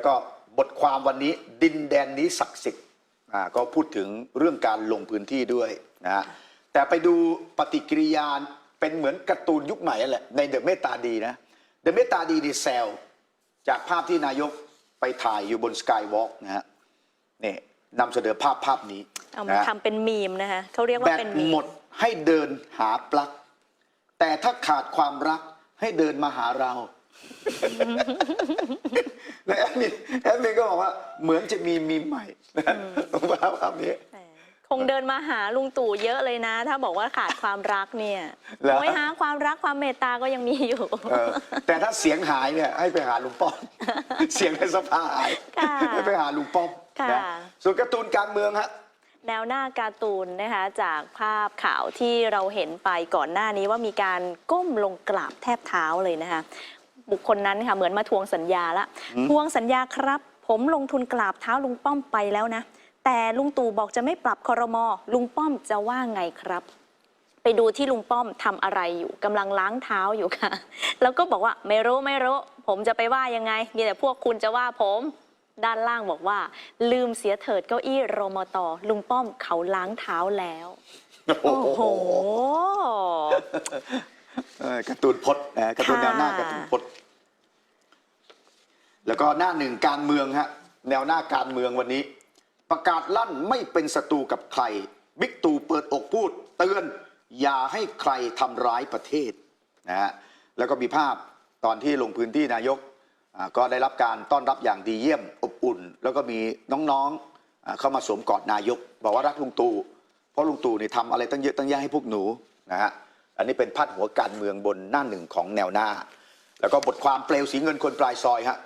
แล้วก็บทความวันนี้ดินแดนนี้ศักดิ์สิทธิ์อ่าก็พูดถึงเรื่องการลงพื้นที่ด้วยนะฮะแต่ไปดูปฏิกิริยาเป็นเหมือนการ์ตูนยุคใหม่นั่นแหละในเดอะเมตตาดีนะเดอะเมตตาดีดีแซลจากภาพที่นายกไปถ่ายอยู่บนสกายวอล์กนะฮะนี่นำเสนอภาพภาพนี้เอามานะฮะทำเป็นมีมนะคะเขาเรียกแบว่าตเป็นมีหมดให้เดินหาปลั๊กแต่ถ้าขาดความรักให้เดินมาหาเรา และแอดมินแอดมินก็บอกว่าเหมือนจะมีมีมใหม่นะภาพภาพนี้ แหมคงเดินมาหาลุงตู่เยอะเลยนะ ถ้าบอกว่าขาดความรักเนี่ยเหรอ โอ้ยหาความรักความเมตตาก็ยังมีอยู่ เออแต่ถ้าเสียงหายเนี่ยให้ไปหาลุงป้อม เสียงในสภาหายค่ะให้ไปหาลุงป้อมค่ะ นะส่วนการ์ตูนการเมืองฮะ แนวหน้าการ์ตูนนะคะจากภาพข่าวที่เราเห็นไปก่อนหน้านี้ว่ามีการก้มลงกราบแทบเท้าเลยนะคะ บุคคลนั้นค่ะเหมือนมาทวงสัญญาละอืมทวงสัญญาครับ ผมลงทุนกราบเท้าลุงป้อมไปแล้วนะ แต่ลุงตู่บอกจะไม่ปรับคอรมอลุงป้อมจะว่าไงครับไปดูที่ลุงป้อมทำอะไรอยู่กำลังล้างเท้าอยู่ค่ะ แล้วก็บอกว่าไม่รู้ไม่รู้ ผมจะไปว่ายังไงมีแต่พวกคุณจะว่าผมด้านล่างบอกว่า ลืมเสียเถิดเก้าอี้รมตลุงป้อมเขาล้างเท้าแล้ว โอ้โหเออการ์ตูนพจน์นะการ์ตูนแนวหน้าค่ะการ์ตูนพจน์ แล้วก็หน้าหนึ่งการเมืองฮะแนวหน้าการเมืองวันนี้ ประกาศลั่นไม่เป็นศัตรูกับใคร บิ๊กตู่เปิดอกพูด เตือนอย่าให้ใครทำร้ายประเทศนะฮะแล้วก็มีภาพตอนที่ลงพื้นที่นายกอ่าก็ได้รับการต้อนรับอย่างดีเยี่ยมอบอุ่น แล้วก็มีน้องๆอ่าเข้ามาสวมกอดนายก บอกว่ารักลุงตู่เพราะลุงตู่นี่ทำอะไรตั้งเยอะตั้งแยะให้พวกหนูนะฮะอันนี้เป็นพาดหัวการเมืองบนหน้าหนึ่งของแนวหน้า แล้วก็บทความเปลวสีเงินคนปลายซอยฮะ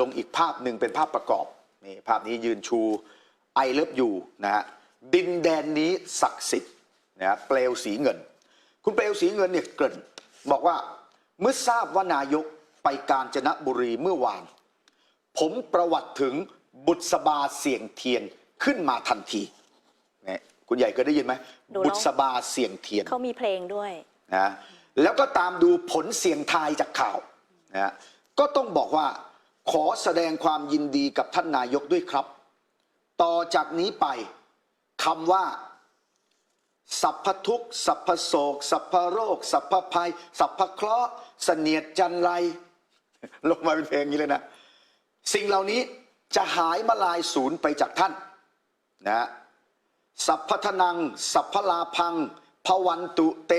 ลงอีกภาพหนึ่งเป็นภาพประกอบนี่ภาพนี้ยืนชูไอเลิฟยูนะฮะดินแดนนี้ศักดิ์สิทธิ์นะฮะเปลวสีเงิน คุณเปลวสีเงินเนี่ยเกริ่นบอกว่าเมื่อทราบว่านายกไปกาญจนบุรีเมื่อวาน ผมประวัติถึงบุษบาเสียงเทียนขึ้นมาทันทีเนี่ยคุณใหญ่เคยได้ยินไหมดูแล้วบุษบาเสียงเทียนเขามีเพลงด้วยนะแล้วก็ตามดูผลเสียงทายจากข่าวนะก็ต้องบอกว่า ขอแสดงความยินดีกับท่านนายกด้วยครับ ต่อจากนี้ไปคำว่า สัพพทุกสัพพโศก สัพพโรค สัพพภัย สัพพเคราะห์เสนียดจันไร ลงมาเป็นเพลงนี้เลยนะ สิ่งเหล่านี้จะหายมาลายศูนย์ไปจากท่านนะสัพพทนัง สัพพลาพังพวันตุเต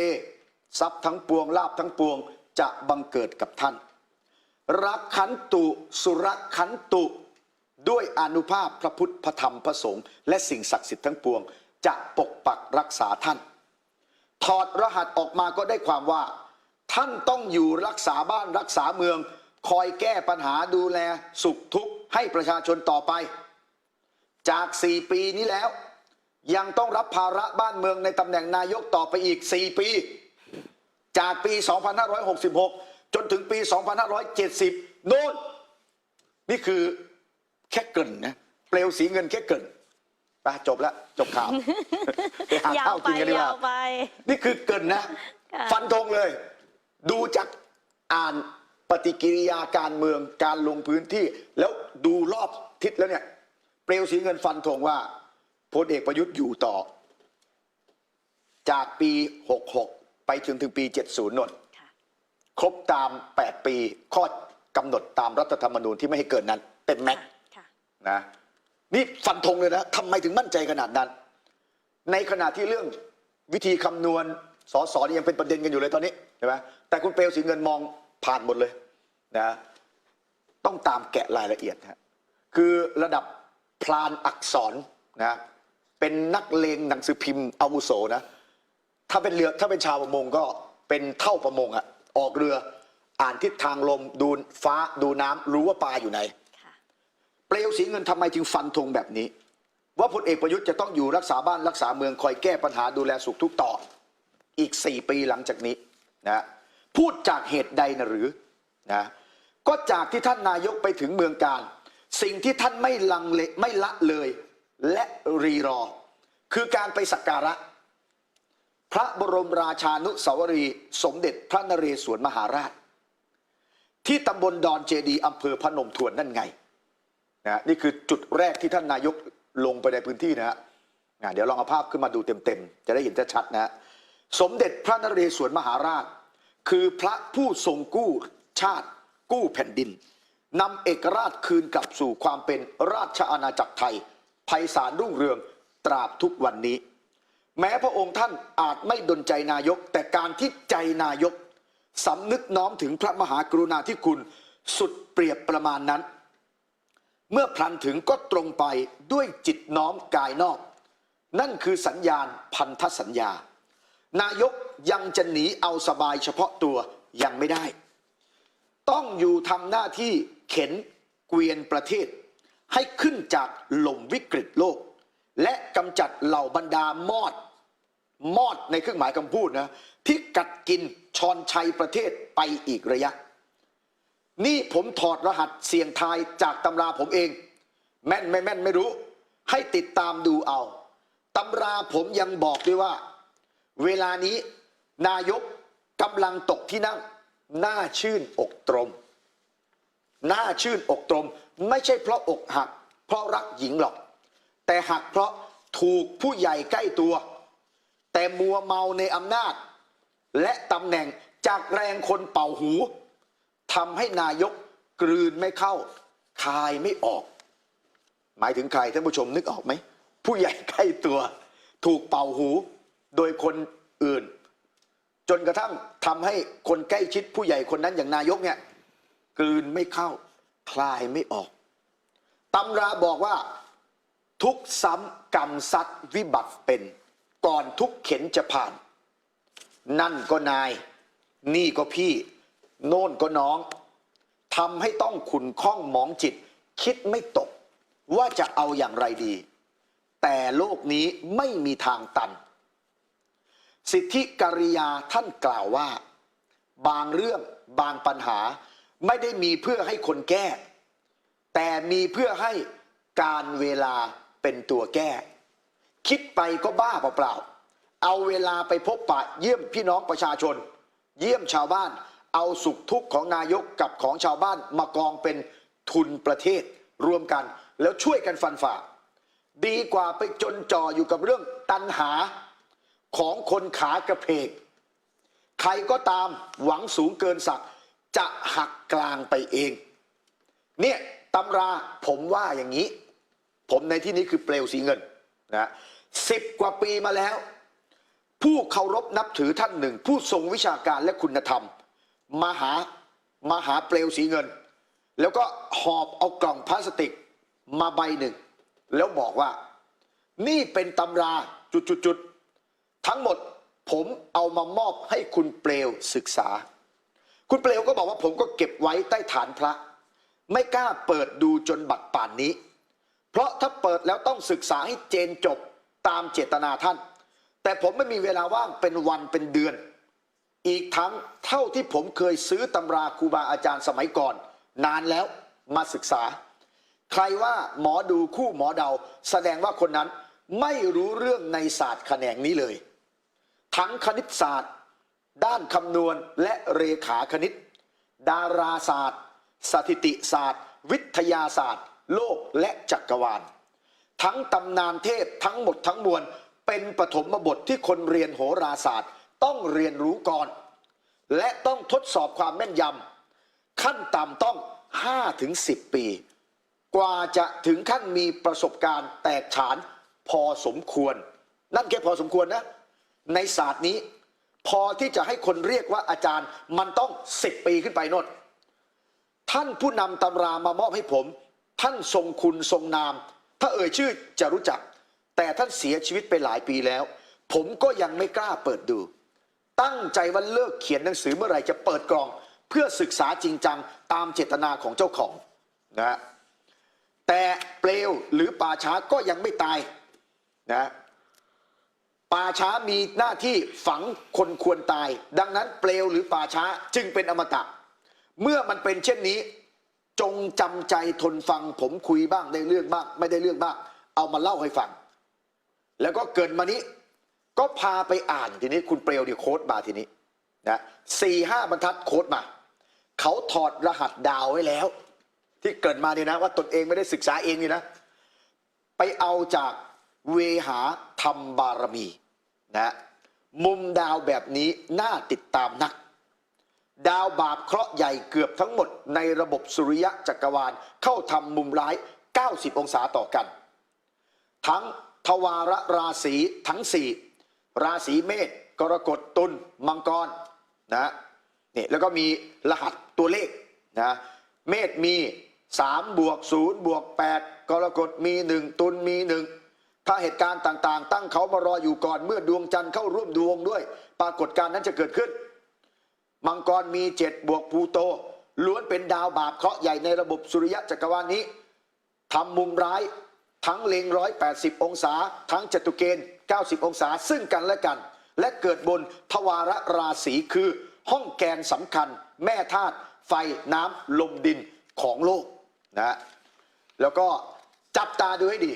ทรัพย์ทั้งปวงลาบทั้งปวงจะบังเกิดกับท่าน รักขันตุสุรขันตุ ด้วยอนุภาพพระพุทธพระธรรมพระสงฆ์และสิ่งศักดิ์สิทธิ์ทั้งปวง จะปกปักรักษาท่าน ถอดรหัสออกมาก็ได้ความว่า ท่านต้องอยู่รักษาบ้านรักษาเมือง คอยแก้ปัญหาดูแลสุขทุกข์ให้ประชาชนต่อไป จาก 4 ปีนี้แล้ว ยังต้องรับภาระบ้านเมืองในตำแหน่งนายกต่อไปอีก 4 ปี จากปี 2566 จนถึงปี 2570โน่นนี่คือแค่เกรินนะเปลวสีเงินแค่เกรินไปจบแล้วจบข่าวไปหายาข้าววไปกินกันดีกยาว่าวไปนี่คือเกรินนะค่ะฟันธงเลย ดูจากอ่านปฏิกิริยาการเมืองการลงพื้นที่ แล้วดูรอบทิศแล้วเนี่ย เปลวสีเงินฟันธงว่าพลเอกประยุทธ์อยู่ต่อ จากปี 66 ไปจนถึงปี 70นน ค่ะครบตาม 8 ปี ข้อกำหนดตามรัฐธรรมนูญที่ไม่ให้เกินนั้น เป็นแม็กค่ะ นะนี่ฟันธงเลยนะทำไมถึงมั่นใจขนาดนั้น ในขณะที่เรื่องวิธีคำนวณสอสอนี่ยังเป็นประเด็นกันอยู่เลยตอนนี้ใช่ไหมแต่คุณเปลวสีเงินมองผ่านหมดเลยนะต้องตามแกะรายละเอียดฮะคือระดับพลานอักษรนะเป็นนักเลงหนังสือพิมพ์อาวุโสนะ ถ้าเป็นเรือถ้าเป็นชาวประมงก็เป็นเท่าประมงอะ ออกเรือ อ่านทิศทางลมดูฟ้าดูน้ำรู้ว่าปลาอยู่ไหน ค่ะ เปลวสีเงินทำไมจึงฟันธงแบบนี้ ว่าพลเอกประยุทธ์จะต้องอยู่รักษาบ้านรักษาเมืองคอยแก้ปัญหาดูแลสุขทุกข์ต่อ อีก 4 ปีหลังจากนี้นะพูดจากเหตุใดนะหรือนะก็จากที่ท่านนายกไปถึงเมืองการ สิ่งที่ท่านไม่ลังเลไม่ละเลย และรีรอ คือการไปสักการะ พระบรมราชานุสาวรีสมเด็จพระนเรศวรมหาราช ที่ตำบลดอนเจดีอำเภอพนมทวนนั่นไงนะนี่คือจุดแรกที่ท่านนายกลงไปในพื้นที่นะฮะอะเดี๋ยวลองเอาภาพขึ้นมาดูเต็มๆ จะได้เห็นชัดๆนะฮะสมเด็จพระนเรศวรมหาราช คือพระผู้ทรงกู้ชาติกู้แผ่นดินนำเอกราชคืนกลับสู่ความเป็นราชอาณาจักรไทยไพศาลรุ่งเรืองตราบทุกวันนี้ แม้พระองค์ท่านอาจไม่ดนใจนายก แต่การที่ใจนายกสำนึกน้อมถึงพระมหากรุณาธิคุณสุดเปรียบประมาณนั้น เมื่อพลันถึงก็ตรงไปด้วยจิตน้อมกายนอก นั่นคือสัญญาณพันธสัญญา นายกยังจะหนีเอาสบายเฉพาะตัวยังไม่ได้ ต้องอยู่ทำหน้าที่เข็นเกวียนประเทศ ให้ขึ้นจากหล่มวิกฤตโลก และกำจัดเหล่าบรรดามอด มอดในเครื่องหมายคำพูดนะที่กัดกินชอนชัยประเทศไปอีกระยะ นี่ผมถอดรหัสเสียงทายจากตำราผมเอง แม่นไม่แม่นไม่รู้ ให้ติดตามดูเอาตำราผมยังบอกด้วยว่า เวลานี้นายกกำลังตกที่นั่งหน้าชื่นอกตรม หน้าชื่นอกตรม ไม่ใช่เพราะอกหัก เพราะรักหญิงหรอก แต่หักเพราะถูกผู้ใหญ่ใกล้ตัว แต่มัวเมาในอำนาจ และตำแหน่งจากแรงคนเป่าหูทำให้นายกกลืนไม่เข้า คายไม่ออก หมายถึงใครท่านผู้ชมนึกออกไหม ผู้ใหญ่ใกล้ตัว ถูกเป่าหูโดยคนอื่น จนกระทั่งทำให้คนใกล้ชิดผู้ใหญ่คนนั้นอย่างนายกเนี่ยกลืนไม่เข้า คลายไม่ออกตำราบอกว่าทุกซ้ำกรรมซัดวิบัติเป็น ก่อนทุกเข็นจะผ่าน นั่นก็นาย นี่ก็พี่ โน่นก็น้องทำให้ต้องขุนข้องมองจิต คิดไม่ตก ว่าจะเอาอย่างไรดี แต่โลกนี้ไม่มีทางตัน สิทธิกริยาท่านกล่าวว่า บางเรื่องบางปัญหาไม่ได้มีเพื่อให้คนแก้ แต่มีเพื่อให้การเวลาเป็นตัวแก้ คิดไปก็บ้าเปล่าๆ เอาเวลาไปพบปะเยี่ยมพี่น้องประชาชน เยี่ยมชาวบ้าน เอาสุขทุกข์ของนายกกับของชาวบ้านมากองเป็นทุนประเทศรวมกัน แล้วช่วยกันฟันฝ่า ดีกว่าไปจนจ่ออยู่กับเรื่องตันหาของคนขากระเพก ใครก็ตามหวังสูงเกินศักดิ์จะหักกลางไปเอง เนี่ยตำราผมว่าอย่างนี้ ผมในที่นี้คือเปลวสีเงินนะ สิบกว่าปีมาแล้ว ผู้เคารพนับถือท่านหนึ่ง ผู้ทรงวิชาการและคุณธรรม มาหามาหาเปลวสีเงิน แล้วก็หอบเอากล่องพลาสติกมาใบหนึ่ง แล้วบอกว่า นี่เป็นตำราจุดๆทั้งหมดผมเอามามอบให้คุณเปลวศึกษา คุณเปลวก็บอกว่าผมก็เก็บไว้ใต้ฐานพระ ไม่กล้าเปิดดูจนบัดป่านนี้ เพราะถ้าเปิดแล้วต้องศึกษาให้เจนจบ ตามเจตนาท่าน แต่ผมไม่มีเวลาว่างเป็นวันเป็นเดือน อีกทั้งเท่าที่ผมเคยซื้อตำราครูบาอาจารย์สมัยก่อน นานแล้วมาศึกษา ใครว่าหมอดูคู่หมอเดา แสดงว่าคนนั้นไม่รู้เรื่องในศาสตร์แขนงนี้เลย ทั้งคณิตศาสตร์ ด้านคำนวณและเรขาคณิต ดาราศาสตร์ สถิติศาสตร์ วิทยาศาสตร์ โลกและจักรวาล ทั้งตำนานเทพทั้งหมดทั้งมวล เป็นปฐมบทที่คนเรียนโหราศาสตร์ ต้องเรียนรู้ก่อน และต้องทดสอบความแม่นยำขั้นต่ำต้อง 5-10ถึงปี กว่าจะถึงขั้นมีประสบการณ์แตกฉานพอสมควร นั่นแค่พอสมควรนะ ในศาสตร์นี้ พอที่จะให้คนเรียกว่าอาจารย์มันต้อง 10 ปีขึ้นไปนดท่านผู้นำตำรามามอบให้ผม ท่านทรงคุณทรงนาม ถ้าเอ่ยชื่อจะรู้จัก แต่ท่านเสียชีวิตไปหลายปีแล้ว ผมก็ยังไม่กล้าเปิดดู ตั้งใจว่าเลิกเขียนหนังสือเมื่อไหร่จะเปิดกล่อง เพื่อศึกษาจริงจังตามเจตนาของเจ้าของนะฮะแต่เปลวหรือป่าช้าก็ยังไม่ตายนะป่าช้ามีหน้าที่ฝังคนควรตาย ดังนั้นเปลวหรือป่าช้าจึงเป็นอมตะ เมื่อมันเป็นเช่นนี้ จงจำใจทนฟัง ผมคุยบ้างได้เรื่องบ้าง ไม่ได้เรื่องบ้าง เอามาเล่าให้ฟัง แล้วก็เกิดมานี้ ก็พาไปอ่านทีนี้คุณเปลวเดี๋ยวโค้ดมาทีนี้นะสี่ห้าบรรทัดโค้ดมา เขาถอดรหัสดาวไว้แล้ว ที่เกิดมาเนี่ยนะ ว่าตนเองไม่ได้ศึกษาเองนี่นะ ไปเอาจากเวหาธรรมบารมีนะมุมดาวแบบนี้น่าติดตามนัก ดาวบาปเคราะห์ใหญ่เกือบทั้งหมดในระบบสุริยะจักรวาลเข้าทำมุมร้าย 90 องศาต่อกัน ทั้งทวารราศีทั้ง 4 ราศีเมษกรกฎตุลมังกรนะนี่แล้วก็มีรหัสตัวเลขนะเมษมี 3 บวก 0 บวก 8 กรกฎมี 1 ตุลมี 1 ถ้าเหตุการณ์ต่างๆ ตั้งเขามารออยู่ก่อนเมื่อดวงจันทร์เข้าร่วมดวงด้วย ปรากฏการณ์นั้นจะเกิดขึ้น มังกรมี7บวกพูโต ล้วนเป็นดาวบาปเคราะห์ใหญ่ในระบบสุริยะจักรวาลนี้ทำมุมร้ายทั้งเล็ง 180 องศา ทั้งจตุเกณฑ์ 90 องศาซึ่งกันและกัน และเกิดบนทวารราศีคือ ห้องแกนสำคัญ แม่ธาตุไฟน้ำลมดินของโลกนะแล้วก็จับตาดูให้ดี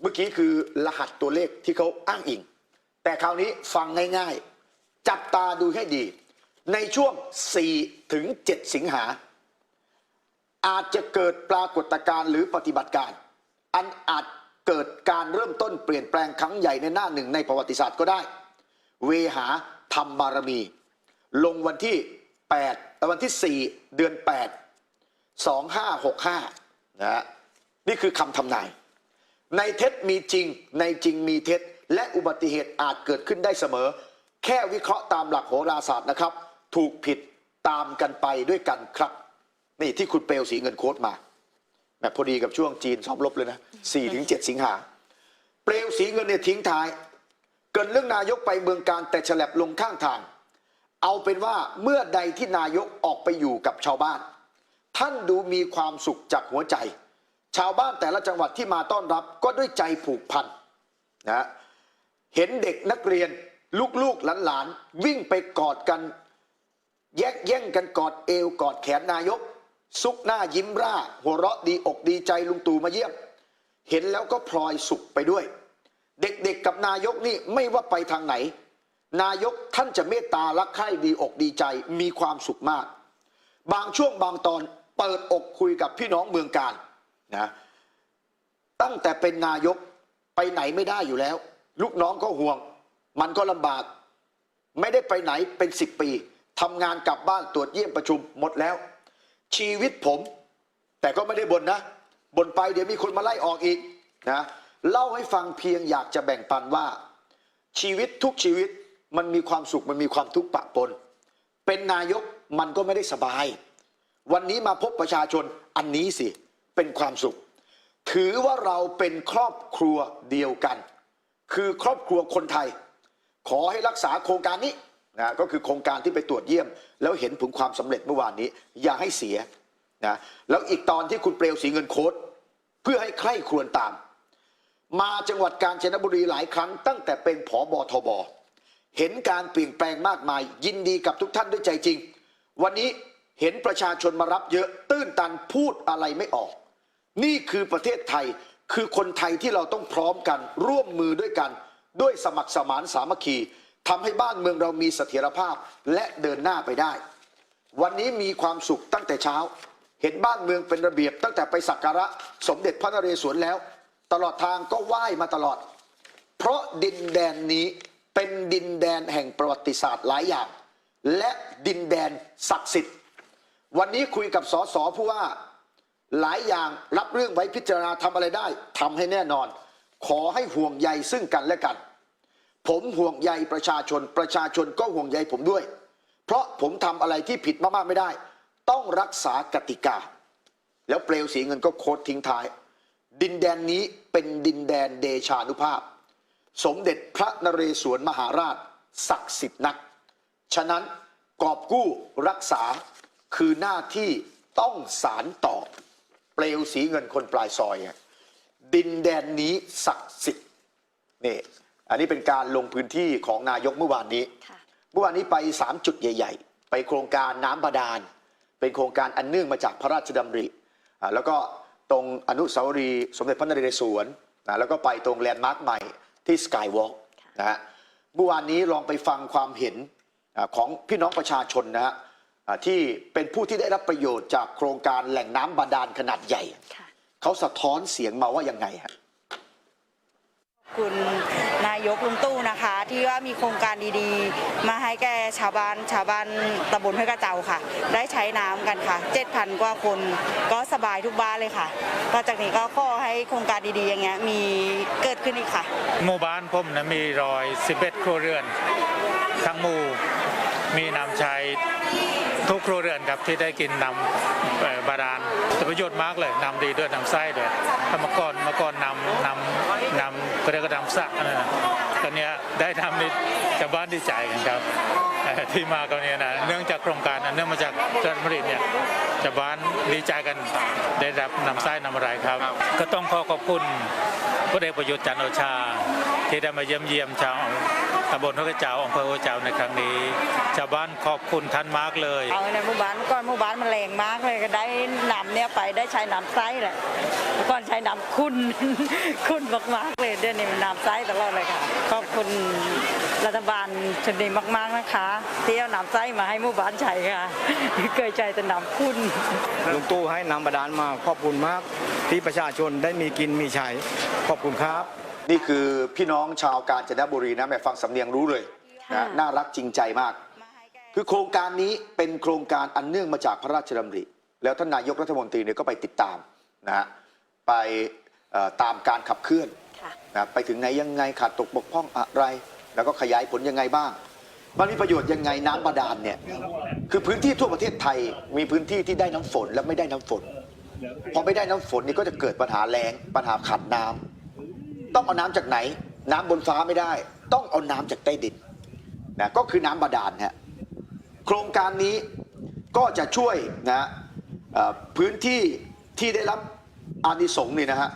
เมื่อกี้คือรหัสตัวเลขที่เขาอ้างอิง แต่คราวนี้ฟังง่ายๆ จับตาดูให้ดี ในช่วง 4 ถึง 7 สิงหา อาจจะเกิดปรากฏการณ์หรือปฏิบัติการ อันอาจเกิดการเริ่มต้นเปลี่ยนแปลงครั้งใหญ่ในหน้าหนึ่งในประวัติศาสตร์ก็ได้ เวหาธรรมบารมี ลงวันที่8วันที่ 4 เดือน 8 2565นะฮะนี่คือคำทำนาย ในเท็จมีจริงในจริงมีเท็จ และอุบัติเหตุอาจเกิดขึ้นได้เสมอ แค่วิเคราะห์ตามหลักโหราศาสตร์นะครับ ถูกผิดตามกันไปด้วยกันครับ นี่ที่คุณเปลวสีเงินโค้ดมาแบบพอดีกับช่วงจีนซ้อมรบเลยนะ4ถึง7สิงหา เปลวสีเงินเนี่ยทิ้งท้าย เกินเรื่องนายกไปเมืองการแต่ฉลับลงข้างทาง เอาเป็นว่าเมื่อใดที่นายกออกไปอยู่กับชาวบ้าน ท่านดูมีความสุขจากหัวใจ ชาวบ้านแต่ละจังหวัดที่มาต้อนรับก็ด้วยใจผูกพันนะเห็นเด็กนักเรียนลูกๆหลานๆวิ่งไปกอดกัน แย่งแย่งกันกอดเอวกอดแขนนายก ซุกหน้ายิ้มร่า หัวเราะดีอกดีใจลุงตู่มาเยี่ยม เห็นแล้วก็พลอยสุขไปด้วย เด็กๆกับนายกนี่ไม่ว่าไปทางไหน นายกท่านจะเมตตารักใคร่ดีอกดีใจมีความสุขมาก บางช่วงบางตอนเปิดอกคุยกับพี่น้องเมืองการนะตั้งแต่เป็นนายกไปไหนไม่ได้อยู่แล้ว ลูกน้องก็ห่วง มันก็ลำบาก ไม่ได้ไปไหนเป็นสิบปี ทำงานกลับบ้านตรวจเยี่ยมประชุมหมดแล้ว ชีวิตผม แต่ก็ไม่ได้บ่นนะบ่นไปเดี๋ยวมีคนมาไล่ออกอีกนะเล่าให้ฟังเพียงอยากจะแบ่งปันว่า ชีวิตทุกชีวิตมันมีความสุขมันมีความทุกข์ปะปน เป็นนายกมันก็ไม่ได้สบาย วันนี้มาพบประชาชนอันนี้สิเป็นความสุข ถือว่าเราเป็นครอบครัวเดียวกัน คือครอบครัวคนไทย ขอให้รักษาโครงการนี้ นะก็คือโครงการที่ไปตรวจเยี่ยม แล้วเห็นผลความสำเร็จเมื่อวานนี้ อย่าให้เสียนะแล้วอีกตอนที่คุณเปลวสีเงินโค้ดเพื่อให้ใคร่ครวญตาม มาจังหวัดกาญจนบุรีหลายครั้งตั้งแต่เป็นผอบอทบเห็นการเปลี่ยนแปลงมากมาย ยินดีกับทุกท่านด้วยใจจริง วันนี้เห็นประชาชนมารับเยอะตื้นตันพูดอะไรไม่ออก นี่คือประเทศไทยคือคนไทยที่เราต้องพร้อมกันร่วมมือด้วยกัน ด้วยสมัครสมานสามัคคี ทำให้บ้านเมืองเรามีเสถียรภาพและเดินหน้าไปได้ วันนี้มีความสุขตั้งแต่เช้า เห็นบ้านเมืองเป็นระเบียบตั้งแต่ไปสักการะสมเด็จพระนเรศวรแล้ว ตลอดทางก็ไหว้มาตลอด เพราะดินแดนนี้เป็นดินแดนแห่งประวัติศาสตร์หลายอย่าง และดินแดนศักดิ์สิทธิ์ วันนี้คุยกับสสผู้ว่าหลายอย่างรับเรื่องไว้พิจารณาทำอะไรได้ทำให้แน่นอน ขอให้ห่วงใยซึ่งกันและกัน ผมห่วงใยประชาชน ประชาชนก็ห่วงใยผมด้วย เพราะผมทำอะไรที่ผิดมากๆไม่ได้ ต้องรักษากติกา แล้วเปลวสีเงินก็โค้ดทิ้งท้าย ดินแดนนี้เป็นดินแดนเดชานุภาพ สมเด็จพระนเรศวรมหาราช ศักดิ์สิทธิ์นัก ฉะนั้นกอบกู้รักษาคือหน้าที่ต้องสารต่อ เปลวสีเงินคนปลายซอย ดินแดนนี้ศักดิ์สิทธิ์นี่ อันนี้เป็นการลงพื้นที่ของนายกเมื่อวานนี้ค่ะเมื่อวานนี้ไป 3 จุดใหญ่ ๆ ไปโครงการน้ำบาดาล เป็นโครงการอันเนื่องมาจากพระราชดำริอ่าแล้วก็ตรงอนุสาวรีย์สมเด็จพระนเรศวรนะแล้วก็ไปตรงแลนด์มาร์คใหม่ที่สกายวอล์กนะฮะ เมื่อวานนี้ลองไปฟังความเห็นอ่าของพี่น้องประชาชนนะฮะอ่าที่เป็นผู้ที่ได้รับประโยชน์จากโครงการแหล่งน้ำบาดาลขนาดใหญ่ค่ะเขาสะท้อนเสียงมาว่ายังไงฮะคุณนายกลุงตู้นะคะ ที่ว่ามีโครงการดีๆ มาให้แก่ชาวบ้านชาวบ้านตำบลห้วยกระเจ้าค่ะ ได้ใช้น้ำกันค่ะ 7,000 กว่าคนก็สบายทุกบ้านเลยค่ะต่อจากนี้ก็ขอให้โครงการดีๆ อย่างเงี้ยมีเกิดขึ้นอีกค่ะ หมู่บ้านผมนะมีรอย11ครัวเรือน ทั้งหมู่มีน้ำใช้ ทุกครัวเรือนครับที่ได้กินนำบาดาลแต่ประโยชน์มากเลยนำดีด้วยนำไส้ด้วยถ้ามื่อก่อนมื่อก่อนนำนำนำก็เรียกว่านำสระนั่นะตอนนี้ได้นำนี่ชาวบ้านดีใจกันครับที่มากันเนี้ยนะเนื่องจากโครงการเนื่องมาจากรัฐมนตรีเนี่ยชาวบ้านดีใจกันได้รับนำไส้นำอะไรครับ ก็ต้องขอขอบคุณพลเอกประยุทธ์จันโอชา ที่ได้มาเยี่ยมเยี่ยมชาว ตำบลพระเจ้าอำเภอหัวเจ้าในครั้งนี้ชาวบ้านขอบคุณท่านมากเลยเอาในหมู่บ้านเมื่อก่อนหมู่บ้านมันแรงมากเลยก็ได้น้ำเนี่ยไปได้ใช้น้ำไส้แหละเมื่อก่อนใช้น้ำคุณคุณมากๆเลยเดี๋ยวนี้มันน้ำไส้ตลอดเลยค่ะขอบคุณรัฐบาลชนดีมาก ๆนะคะที่เอาน้ำไส้มาให้หมู่บ้านใช้ค่ะเคยใช้แต่น้ำคุณลุงตู้ให้น้ำบาดาลมาขอบคุณมากที่ประชาชนได้มีกินมีใช้ขอบคุณครับ นี่คือพี่น้องชาวกาญจนบุรีนะแม่ฟังสำเนียงรู้เลยค่ะนะน่ารักจริงใจมาก คือโครงการนี้เป็นโครงการอันเนื่องมาจากพระราชดำริ แล้วท่านนายกรัฐมนตรีเนี่ยก็ไปติดตามนะฮะไปเอ่อตามการขับเคลื่อนค่ะ นะไปถึงไหนยังไงขาดตกบกพร่องอะไร แล้วก็ขยายผลยังไงบ้าง มันมีประโยชน์ยังไงน้ำบาดาลเนี่ยคือพื้นที่ทั่วประเทศไทยมีพื้นที่ที่ได้น้ำฝนและไม่ได้น้ำฝน พอไม่ได้น้ำฝนนี่ก็จะเกิดปัญหาแล้งปัญหาขาดน้ำ ต้องเอาน้ำจากไหน น้ำบนฟ้าไม่ได้ ต้องเอาน้ำจากใต้ดินนะก็คือน้ำบาดาลฮะโครงการนี้ก็จะช่วยนะพื้นที่ที่ได้รับอานิสงส์นี่นะฮะ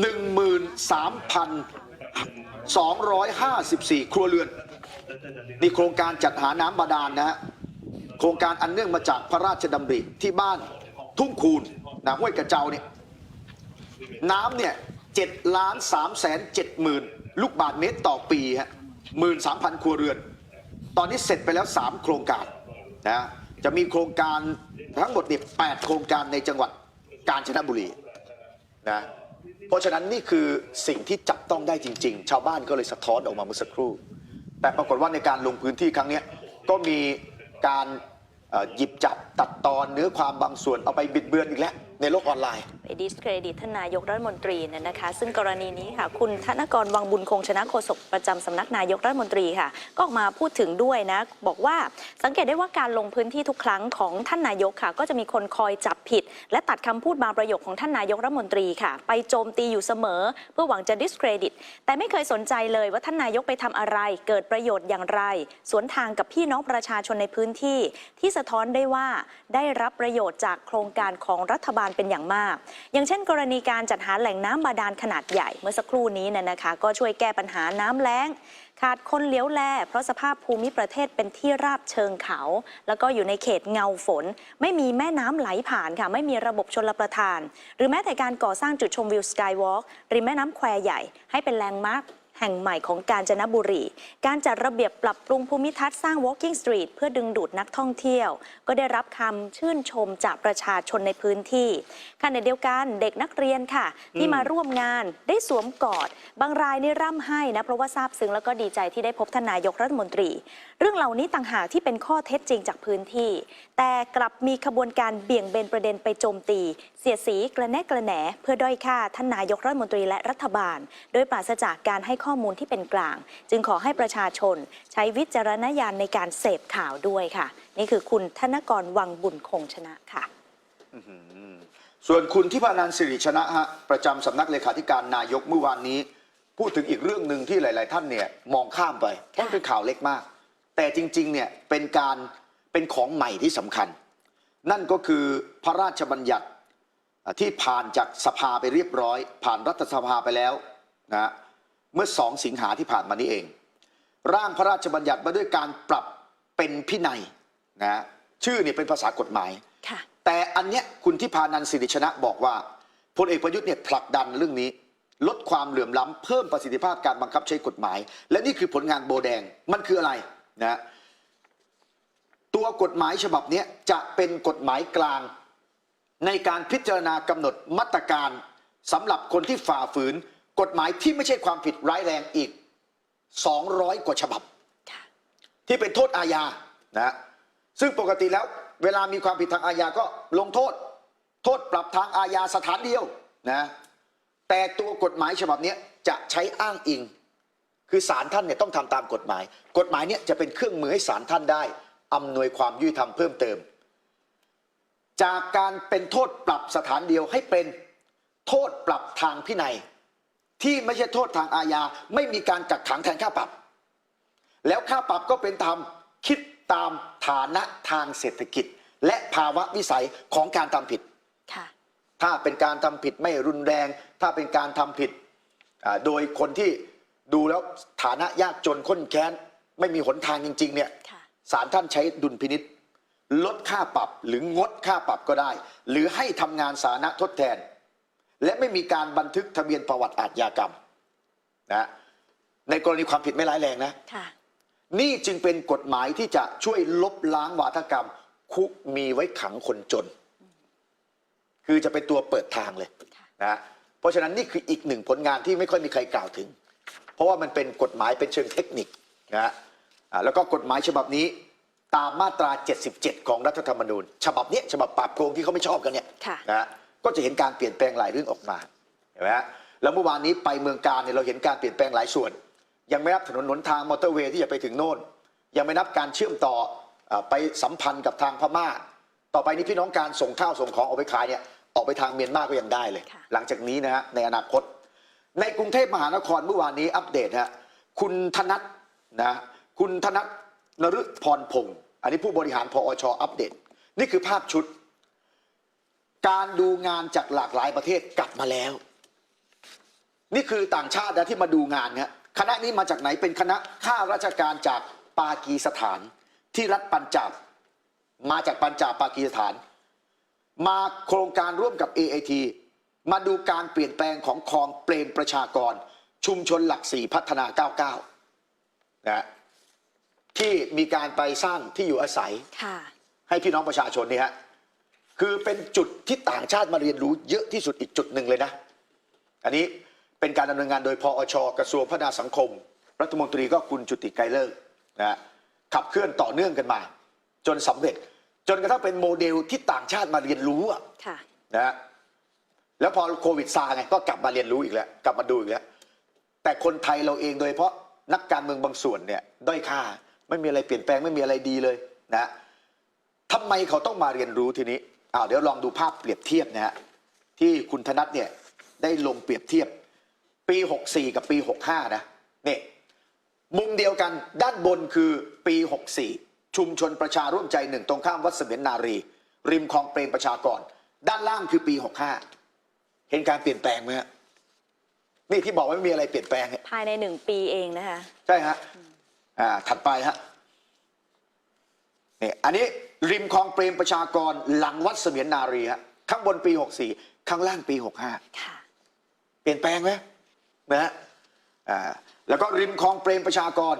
หนึ่งหมื่นสามพันสองร้อยห้าสิบสี่ครัวเรือนนี่โครงการจัดหาน้ำบาดาลนะฮะโครงการอันเนื่องมาจากพระราชดำริที่บ้านทุ่งคูนนะห้วยกระเจ้าเนี่ยน้ำเนี่ย เจ็ดล้านสามแสนเจ็ดหมื่นลูกบาทเมตรต่อปีฮะหมื่นสามพันครัวเรือน ตอนนี้เสร็จไปแล้ว 3 โครงการนะจะมีโครงการทั้งหมดเนี่ยแปดโครงการในจังหวัดกาญจนบุรีนะเพราะฉะนั้นนี่คือสิ่งที่จับต้องได้จริง ๆ ชาวบ้านก็เลยสะท้อนออกมาเมื่อสักครู่ แต่ปรากฏว่าในการลงพื้นที่ครั้งนี้ก็มีการหยิบจับตัดตอนเนื้อความบางส่วนเอาไปบิดเบือนอีกแล้วในโลกออนไลน์ ดิสเครดิตท่านนายกรัฐมนตรีเนี่ยนะคะ ซึ่งกรณีนี้ค่ะ คุณธนกรวังบุญคงชนะโฆษกประจำสำนักนายกรัฐมนตรีค่ะ ก็ออกมาพูดถึงด้วยนะ บอกว่าสังเกตได้ว่าการลงพื้นที่ทุกครั้งของท่านนายกค่ะ ก็จะมีคนคอยจับผิด และตัดคำพูดบางประโยคของท่านนายกรัฐมนตรีค่ะ ไปโจมตีอยู่เสมอ เพื่อหวังจะดิสเครดิตแต่ไม่เคยสนใจเลยว่าท่านนายกไปทำอะไร เกิดประโยชน์อย่างไร สวนทางกับพี่น้องประชาชนในพื้นที่ ที่สะท้อนได้ว่าได้รับประโยชน์จากโครงการของรัฐบาลเป็นอย่างมากอย่างเช่น กรณีการจัดหาแหล่งน้ำบาดาลขนาดใหญ่เมื่อสักครู่นี้น่ยนะคะ ก็ช่วยแก้ปัญหาน้ำแล้ง ขาดคนเลี้ยวแล เพราะสภาพภูมิประเทศเป็นที่ราบเชิงเขา แล้วก็อยู่ในเขตเงาฝน ไม่มีแม่น้ำไหลผ่านค่ะ ไม่มีระบบชลประทาน หรือแม้แต่การก่อสร้างจุดชมวิวสกายวอล์กริมแม่น้ำแควใหญ่ให้เป็นแลนด์มาร์ค แห่งใหม่ของกาญจนบุรี การจัดระเบียบปรับปรุงภูมิทัศน์สร้าง Walking Street เพื่อดึงดูดนักท่องเที่ยว ก็ได้รับคำชื่นชมจากประชาชนในพื้นที่ขณะเดียวกันเด็กนักเรียนค่ะ ที่มาร่วมงานได้สวมกอด บางรายนี่ร่ำไห้นะเพราะว่าซาบซึ้งแล้วก็ดีใจที่ได้พบทานนายกรัฐมนตรี เรื่องเหล่านี้ต่างหากที่เป็นข้อเท็จจริงจากพื้นที่ แต่กลับมีขบวนการเบี่ยงเบนประเด็นไปโจมตี เสียสีกระแนะกระแหนเพื่อด้อยค่าท่านนายกรัฐมนตรีและรัฐบาล โดยปราศจากการให้ข้อข้อมูลที่เป็นกลาง จึงขอให้ประชาชนใช้วิจารณญาณในการเสพข่าวด้วยค่ะ นี่คือคุณธนกรวังบุญคงชนะค่ะ ส่วนคุณทิพานันท์สิริชนะฮะประจำสำนักเลขาธิการนายกเมื่อวานนี้ พูดถึงอีกเรื่องหนึ่งที่หลาย ๆ ท่านเนี่ยมองข้ามไปเพราะเป็นข่าวเล็กมาก แต่จริง ๆ เนี่ยเป็นการเป็นของใหม่ที่สำคัญ นั่นก็คือพระราชบัญญัติที่ผ่านจากสภาไปเรียบร้อย ผ่านรัฐสภาไปแล้วนะฮะ เมื่อสองสิงหาที่ผ่านมานี้เอง ร่างพระราชบัญญัติมาด้วยการปรับเป็นพินัยนะฮะชื่อเนี่ยเป็นภาษากฎหมายค่ะแต่อันเนี้ยคุณที่พานันท์สิริชนะบอกว่าพลเอกประยุทธ์เนี่ยผลักดันเรื่องนี้ ลดความเหลื่อมล้ำเพิ่มประสิทธิภาพการบังคับใช้กฎหมาย และนี่คือผลงานโบแดงมันคืออะไรนะตัวตัวกฎหมายฉบับเนี้ยจะเป็นกฎหมายกลาง ในการพิจารณากำหนดมาตรการสำหรับคนที่ฝ่าฝืน กฎหมายที่ไม่ใช่ความผิดร้ายแรงอีก 200 กว่าฉบับค่ะที่เป็นโทษอาญานะฮะซึ่งปกติแล้วเวลามีความผิดทางอาญาก็ลงโทษ โทษปรับทางอาญาสถานเดียวนะแต่ตัวกฎหมายฉบับเนี้ยจะใช้อ้างอิง คือศาลท่านเนี่ยต้องทำตามกฎหมาย กฎหมายเนี่ยจะเป็นเครื่องมือให้ศาลท่านได้อำนวยความยุติธรรมเพิ่มเติม จากการเป็นโทษปรับสถานเดียวให้เป็นโทษปรับทางพินัย ที่ไม่ใช่โทษทางอาญาไม่มีการกักขังแทนค่าปรับ แล้วค่าปรับก็เป็นธรรมคิดตามฐานะทางเศรษฐกิจ และภาวะวิสัยของการทำผิดค่ะถ้าเป็นการทำผิดไม่รุนแรง ถ้าเป็นการทำผิดอ่าโดยคนที่ดูแล้วฐานะยากจนข้นแค้น ไม่มีหนทางจริง ๆ เนี่ยค่ะศาลท่านใช้ดุลพินิษลดค่าปรับหรืองดค่าปรับก็ได้ หรือให้ทำงานสาธารณะทดแทน และไม่มีการบันทึกทะเบียนประวัติอาชญากรรมนะในกรณีความผิดไม่ร้ายแรงนะค่ะนี่จึงเป็นกฎหมายที่จะช่วยลบล้างวาทกรรม คุกมีไว้ขังคนจน คือจะเป็นตัวเปิดทางเลยค่ะนะเพราะฉะนั้นนี่คืออีกหนึ่งผลงานที่ไม่ค่อยมีใครกล่าวถึง เพราะว่ามันเป็นกฎหมายเป็นเชิงเทคนิคนะอ่าแล้วก็กฎหมายฉบับนี้ตามมาตรา 77 ของรัฐธรรมนูญ ฉบับเนี้ยฉบับปราบโกงที่เขาไม่ชอบกันเนี่ยค่ะนะ ก็จะเห็นการเปลี่ยนแปลงหลายเรื่องออกมาเห็นไหมฮะแล้วเมื่อวานนี้ไปเมืองการเนี่ยเราเห็นการเปลี่ยนแปลงหลายส่วน ยังไม่นับถนนหนทางมอเตอร์เวย์ที่จะไปถึงโน่น ยังไม่นับการเชื่อมต่ออาไปสัมพันธ์กับทางพม่า ต่อไปนี้พี่น้องการส่งข้าวส่งของออกไปขายเนี่ยออกไปทางเมียนมาก็ยังได้เลยค่ะหลังจากนี้นะฮะในอนาคต ในกรุงเทพมหานครเมื่อวานนี้อัปเดตฮะคุณธนัทนะคุณธนัทนฤพรพงศ์อันนี้ผู้บริหารพอชอัปเดต นี่คือภาพชุด การดูงานจากหลากหลายประเทศกลับมาแล้ว นี่คือต่างชาตินะที่มาดูงานนะคณะนี้มาจากไหนเป็นคณะข้าราชการจากปากีสถานที่รัฐปัญจาบมาจากปัญจาบปากีสถาน มาโครงการร่วมกับ AIT มาดูการเปลี่ยนแปลงของคลองเปรมประชากร ชุมชนหลักสี่พัฒนา 99นะที่มีการไปสร้างที่อยู่อาศัยค่ะให้พี่น้องประชาชนนี่ฮะ คือเป็นจุดที่ต่างชาติมาเรียนรู้เยอะที่สุดอีกจุดหนึ่งเลยนะ อันนี้เป็นการดำเนินงานโดยพอชกระทรวงพัฒนาสังคม รัฐมนตรีก็คุณจุติไกรเลิกษ์นะฮะขับเคลื่อนต่อเนื่องกันมา จนสำเร็จ จนกระทั่งเป็นโมเดลที่ต่างชาติมาเรียนรู้อะค่ะนะฮะแล้วพอโควิดซาไงก็กลับมาเรียนรู้อีกแล้ว กลับมาดูอีกแล้ว แต่คนไทยเราเองโดยเฉพาะนักการเมืองบางส่วนเนี่ยด้อยค่าไม่มีอะไรเปลี่ยนแปลงไม่มีอะไรดีเลยนะทำไมเขาต้องมาเรียนรู้ทีนี้ อ้าวเดี๋ยวลองดูภาพเปรียบเทียบนะฮะที่คุณธนัทเนี่ยได้ลงเปรียบเทียบ ปี 64 กับปี 65 นะเนี่ยมุมเดียวกันด้านบนคือปี 64 ชุมชนประชาร่วมใจหนึ่งตรงข้ามวัดเสมียนนารี ริมคลองเปรมประชากร ด้านล่างคือปี 65 เห็นการเปลี่ยนแปลงไหมฮะนี่ที่บอกว่าไม่มีอะไรเปลี่ยนแปลงเนี่ยภายในหนึ่งปีเองนะคะ ใช่ฮะอ่าถัดไปฮะนี่อันนี้ ริมคลองเปรมประชากรหลังวัดเสมียนนารีฮะข้างบนปี 64 ข้างล่างปี 65ค่ะเปลี่ยนแปลงไหมนะฮะอ่าแล้วก็ริมคลองเปรมประชากร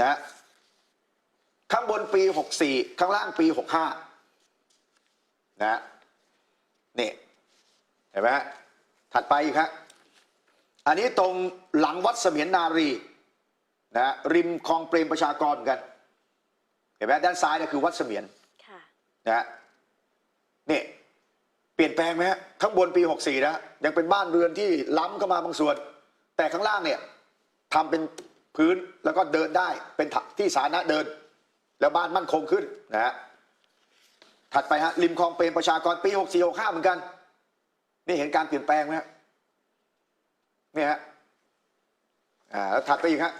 นะฮะข้างบนปี 64 ข้างล่างปี 65 นะฮะนี่เห็นไหมฮะถัดไปอีกฮะอันนี้ตรงหลังวัดเสมียนนารีนะฮะริมคลองเปรมประชากรเหมือนกันเห็นไหมด้านซ้ายเนี่ยคือวัดเสมียนค่ะนะฮะนี่เปลี่ยนแปลงไหมฮะข้างบนปี 64 นะยังเป็นบ้านเรือนที่ล้ำเข้ามาบางส่วน แต่ข้างล่างเนี่ยทำเป็นพื้นแล้วก็เดินได้เป็นที่สาธารณะเดิน แล้วบ้านมั่นคงขึ้นนะฮะถัดไปฮะริมคลองเปรมประชากรปี 64 65 เหมือนกัน นี่เห็นการเปลี่ยนแปลงไหมฮะเนี่ยฮะอ่าแล้วถัดไปอีกฮะ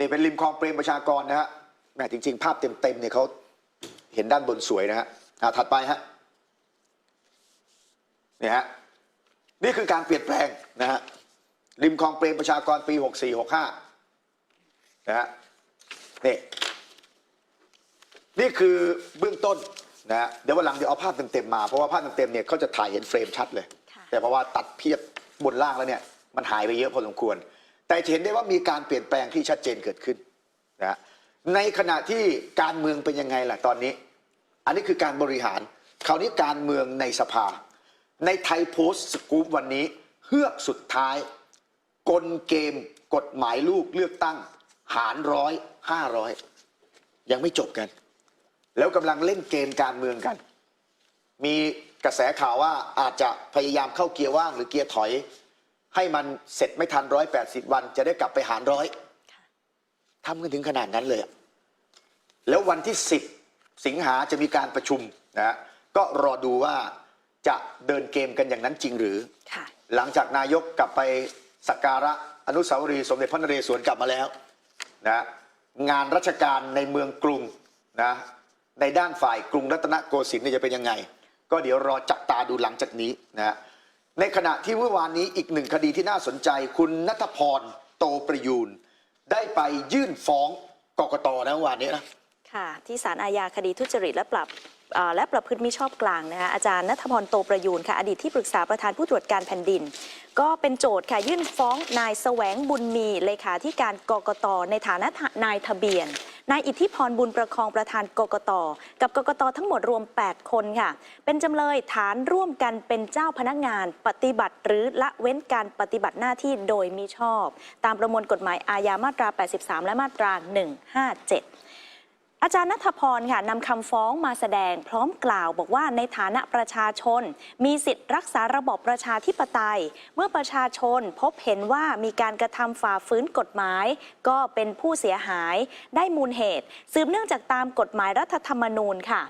นี่เป็นริมคลองเปรมประชากรนะฮะแหมจริง ๆ ภาพเต็มๆเนี่ยเขาเห็นด้านบนสวยนะฮะอ่าถัดไปฮะนี่ฮะนี่คือการเปลี่ยนแปลงนะฮะริมคลองเปรมประชากรปี 64 65นะฮะนี่นี่คือเบื้องต้นนะฮะเดี๋ยววันหลังเดี๋ยวเอาภาพเต็มๆมาเพราะว่าภาพเต็มๆเนี่ยเขาจะถ่ายเห็นเฟรมชัดเลยค่ะแต่เพราะว่าตัดเพียบบนล่างแล้วเนี่ยมันหายไปเยอะพอสมควร แต่เห็นได้ว่ามีการเปลี่ยนแปลงที่ชัดเจนเกิดขึ้นนะฮะในขณะที่การเมืองเป็นยังไงล่ะตอนนี้ อันนี้คือการบริหาร คราวนี้การเมืองในสภา ในไทยโพสต์สกู๊ปวันนี้เฮือกสุดท้าย กลเกม กฎหมายลูกเลือกตั้ง หารร้อยห้าร้อยยังไม่จบกัน แล้วกำลังเล่นเกมการเมืองกัน มีกระแสข่าวว่าอาจจะพยายามเข้าเกียร์ว่างหรือเกียร์ถอย ให้มันเสร็จไม่ทันร้อยแปดสิบวันจะได้กลับไปหารร้อยทำกันถึงขนาดนั้นเลยอะแล้ววันที่สิบสิงหาจะมีการประชุมนะฮะก็รอดูว่าจะเดินเกมกันอย่างนั้นจริงหรือค่ะหลังจากนายกกลับไปสักการะอนุสาวรีย์สมเด็จพระนเรศวรกลับมาแล้วนะงานราชการในเมืองกรุงนะในด้านฝ่ายกรุงรัตนโกสินทร์เนี่ยจะเป็นยังไง ก็เดี๋ยวรอจับตาดูหลังจากนี้นะ ในขณะที่เมื่อวานนี้อีกหนึ่งคดีที่น่าสนใจ คุณนัทพรโตประยูน ได้ไปยื่นฟ้องกกตนะเมื่อวานนี้นะค่ะ ที่ศาลอาญาคดีทุจริตและปรับและประพฤติมิชอบกลางนะคะอาจารย์นัทพรโตประยูนค่ะอดีตที่ปรึกษาประธานผู้ตรวจการแผ่นดิน ก็เป็นโจทย์ค่ะยื่นฟ้องนายแสวงบุญมีเลขาธิการกกตในฐานะนายทะเบียนนายอิทธิพรบุญประคองประธานกกต กับกกตทั้งหมดรวม 8 คนค่ะ เป็นจำเลยฐานร่วมกันเป็นเจ้าพนักงาน ปฏิบัติหรือละเว้นการปฏิบัติหน้าที่โดยมิชอบ ตามประมวลกฎหมายอาญามาตรา 83 และมาตรา 157 อาจารย์นัทพรค่ะนำคำฟ้องมาแสดงพร้อมกล่าวบอกว่าในฐานะประชาชน มีสิทธิ์รักษาระบอบประชาธิปไตย เมื่อประชาชนพบเห็นว่ามีการกระทำฝ่าฝืนกฎหมาย ก็เป็นผู้เสียหาย ได้มูลเหตุ สืบเนื่องจากตามกฎหมายรัฐธรรมนูญค่ะ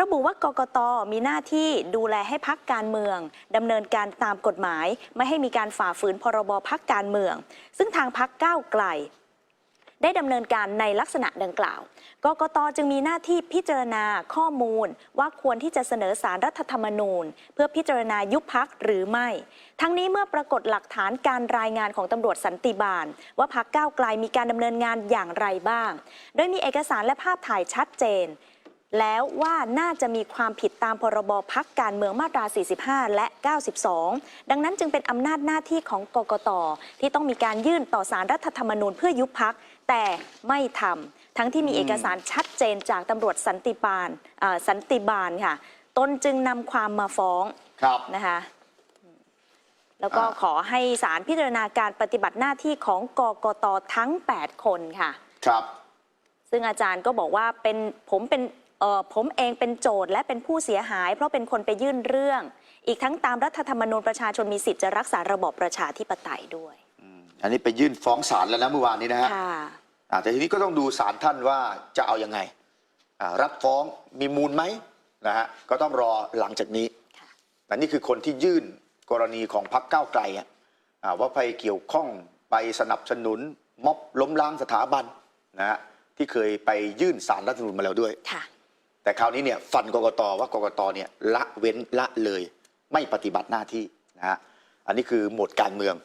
ระบุว่ากกตมีหน้าที่ดูแลให้พักการเมืองดำเนินการตามกฎหมาย ไม่ให้มีการฝ่าฝืนพรบพักการเมือง ซึ่งทางพักก้าวไกล ได้ดำเนินการในลักษณะดังกล่าวกกตจึงมีหน้าที่พิจารณาข้อมูล ว่าควรที่จะเสนอสารรัฐธรรมนูญ เพื่อพิจารณายุบพักหรือไม่ ทั้งนี้เมื่อปรากฏหลักฐานการรายงานของตำรวจสันติบาล ว่าพักก้าวไกลมีการดำเนินงานอย่างไรบ้าง โดยมีเอกสารและภาพถ่ายชัดเจนแล้วว่าน่าจะมีความผิดตามพรบพักการเมืองมาตรา 45 และ 92 ดังนั้นจึงเป็นอำนาจหน้าที่ของกกตที่ต้องมีการยื่นต่อสารรัฐธรรมนูญเพื่อยุบพัก แต่ไม่ทำทั้งที่มีเอกสารชัดเจนจากตำรวจสันติบาลอ่าสันติบาลค่ะตนจึงนำความมาฟ้องครับนะคะแล้วก็อ่าขอให้ศาลพิจารณาการปฏิบัติหน้าที่ของกกตทั้ง 8 คนค่ะ ครับ ซึ่งอาจารย์ก็บอกว่าเป็นผมเป็นเอ่อผมเองเป็นโจทย์และเป็นผู้เสียหาย เพราะเป็นคนไปยื่นเรื่อง อีกทั้งตามรัฐธรรมนูญประชาชนมีสิทธิ์จะรักษาระบอบประชาธิปไตยด้วย อันนี้ไปยื่นฟ้องศาลแล้วนะเมื่อวานนี้นะฮะค่ะอ่าแต่ทีนี้ก็ต้องดูศาลท่านว่าจะเอายังไงอ่ารับฟ้องมีมูลไหมนะฮะก็ต้องรอหลังจากนี้ค่ะแต่นี่คือคนที่ยื่นกรณีของพรรคก้าวไกลอะอ่าว่าไปเกี่ยวข้องไปสนับสนุนม็อบล้มล้างสถาบันนะฮะที่เคยไปยื่นสารรัฐธรรมนูญมาแล้วด้วย ค่ะ แต่คราวนี้เนี่ยฟันกกตว่ากกตเนี่ยละเว้นละเลย ไม่ปฏิบัติหน้าที่นะฮะอันนี้คือโหมดการเมือง